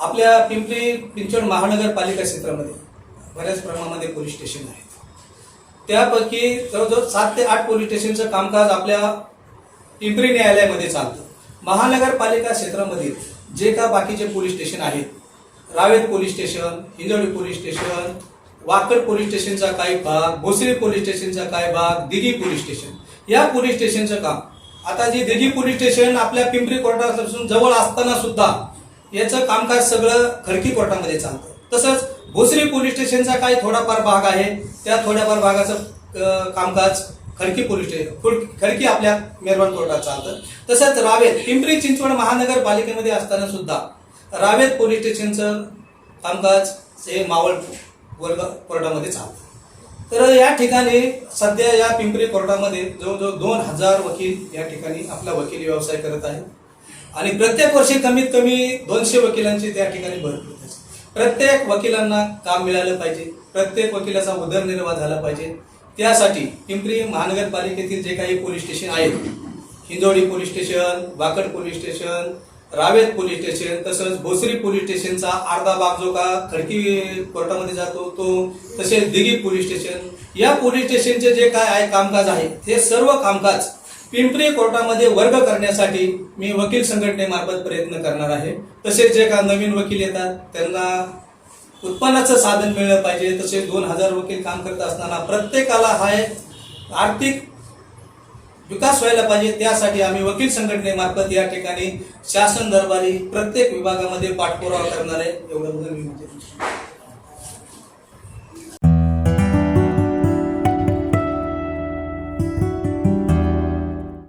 आपल्या पिंपरी पिंचवड महानगरपालिका क्षेत्रामध्ये बऱ्याच प्रमाणामध्ये पोलीस स्टेशन आहेत. त्यापैकी जवळजवळ सात ते आठ पोलीस स्टेशनचं कामकाज आपल्या पिंपरी न्यायालयामध्ये चालतं. महानगरपालिका क्षेत्रामध्ये जे का बाकीचे पोलीस स्टेशन आहेत Ravet police station Hinjawadi police station Wakad police स्टेशनचा काही भाग भोसरी पोलीस स्टेशनचा काही भाग दिघी पोलीस स्टेशन या पोलीस स्टेशनचं काम. आता जे दिघी पोलीस स्टेशन आपल्या पिंपरी कोर्टापासून जवळ असताना सुद्धा याचं कामकाज सगळं खडकी कोर्टामध्ये चालतं. तसंच भोसरी पोलीस स्टेशनचा काही थोडाफार भाग आहे. त्या थोड्याफार भागाचं कामकाज खडकी पोलीस स्टेशन खडकी आपल्या मेरवण कोर्टात चालतं. तसंच रावेत पिंपरी चिंचवड महानगरपालिकेमध्ये असताना सुद्धा रावेत पोलीस स्टेशनचं कामकाज हे मावळ वर्ग कोर्टामध्ये चालतं. तर या ठिकाणी सध्या या पिंपरी कोर्टामध्ये जवळजवळ दोन हजार वकील या ठिकाणी आपला वकील व्यवसाय करत आहेत. आणि प्रत्येक वर्षी कमीत कमी दोनशे वकिलांची त्या ठिकाणी भर प्रत्येक वकिलांना काम मिळालं पाहिजे. प्रत्येक वकिलाचा उदरनिर्वाह झाला पाहिजे. त्यासाठी पिंपरी महानगरपालिकेतील जे काही पोलीस स्टेशन आहेत Hinjawadi police station Wakad police station Ravet police station तसंच भोसरी पोलीस स्टेशनचा अर्धा भाग जो का खडकी कोर्टामध्ये जातो तो तसेच दिघी पोलीस स्टेशन. या पोलीस स्टेशनचे जे काय आहे कामकाज आहे ते सर्व कामकाज पिंपरी कोर्टामध्ये वर्ग करण्यासाठी मी वकील संघटनेमार्फत प्रयत्न करणार आहे. तसेच जे का नवीन वकील येतात त्यांना उत्पन्नाचं साधन मिळलं पाहिजे. तसेच दोन हजार वकील काम करत असताना प्रत्येकाला हा एक आर्थिक विकास व्हायला पाहिजे. त्यासाठी आम्ही वकील संघटनेमार्फत या ठिकाणी शासन दरबारी प्रत्येक विभागामध्ये पाठपुरावा करणार आहे. एवढं मी म्हणजे